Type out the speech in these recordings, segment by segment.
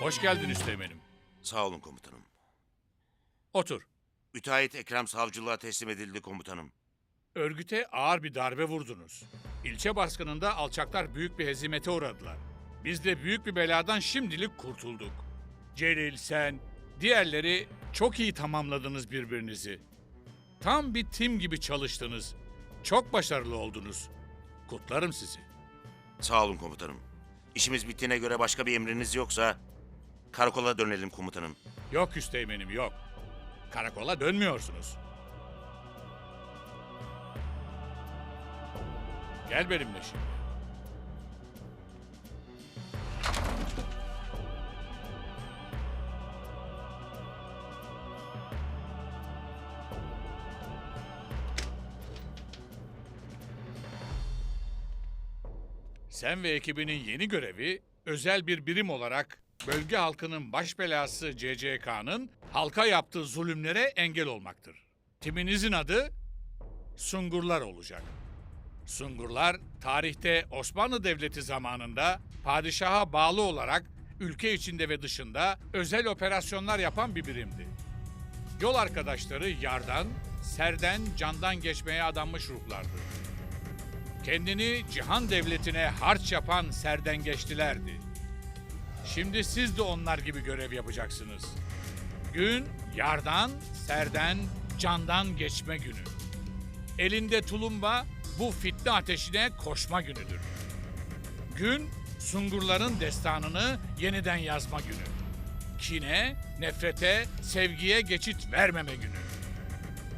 Hoş geldin Üsteğmen'im. Sağ olun komutanım. Otur. Müteahhit Ekrem savcılığa teslim edildi komutanım. Örgüte ağır bir darbe vurdunuz. İlçe baskınında alçaklar büyük bir hezimete uğradılar. Biz de büyük bir beladan şimdilik kurtulduk. Celil, sen, diğerleri çok iyi tamamladınız birbirinizi. Tam bir tim gibi çalıştınız. Çok başarılı oldunuz. Kutlarım sizi. Sağ olun komutanım. İşimiz bittiğine göre başka bir emriniz yoksa karakola dönelim komutanım. Yok Üsteğmen'im yok. Karakola dönmüyorsunuz. Gel benimle şimdi. Sen ve ekibinin yeni görevi özel bir birim olarak bölge halkının baş belası CCK'nın halka yaptığı zulümlere engel olmaktır. Timinizin adı Sungurlar olacak. Sungurlar tarihte Osmanlı Devleti zamanında padişaha bağlı olarak ülke içinde ve dışında özel operasyonlar yapan bir birimdi. Yol arkadaşları yardan, serden, candan geçmeye adanmış ruhlardı. Kendini cihan devletine harç yapan serdengeçtilerdi. Şimdi siz de onlar gibi görev yapacaksınız. Gün yardan, serden, candan geçme günü. Elinde tulumba bu fitne ateşine koşma günüdür. Gün sungurların destanını yeniden yazma günü. Kine, nefrete, sevgiye geçit vermeme günü.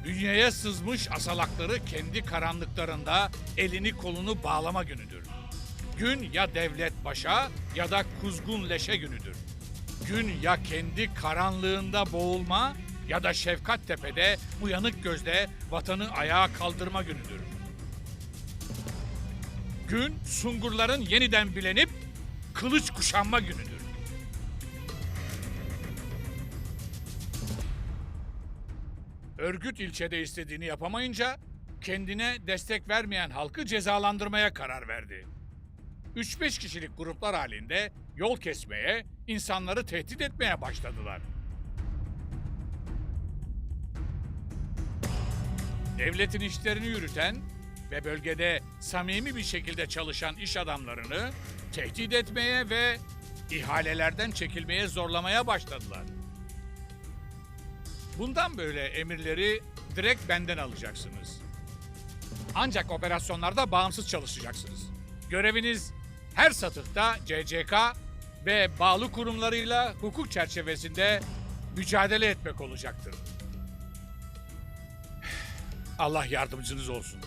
Bünyeye sızmış asalakları kendi karanlıklarında elini kolunu bağlama günüdür. Gün ya devlet başa ya da kuzgun leşe günüdür. Gün ya kendi karanlığında boğulma ya da şefkat tepede uyanık gözle vatanı ayağa kaldırma günüdür. Gün sungurların yeniden bilenip kılıç kuşanma günüdür. Örgüt ilçede istediğini yapamayınca kendine destek vermeyen halkı cezalandırmaya karar verdi. 3-5 kişilik gruplar halinde yol kesmeye, insanları tehdit etmeye başladılar. Devletin işlerini yürüten ve bölgede samimi bir şekilde çalışan iş adamlarını tehdit etmeye ve ihalelerden çekilmeye zorlamaya başladılar. Bundan böyle emirleri direkt benden alacaksınız. Ancak operasyonlarda bağımsız çalışacaksınız. Göreviniz her satıhta CCK ve bağlı kurumlarıyla hukuk çerçevesinde mücadele etmek olacaktır. Allah yardımcınız olsun.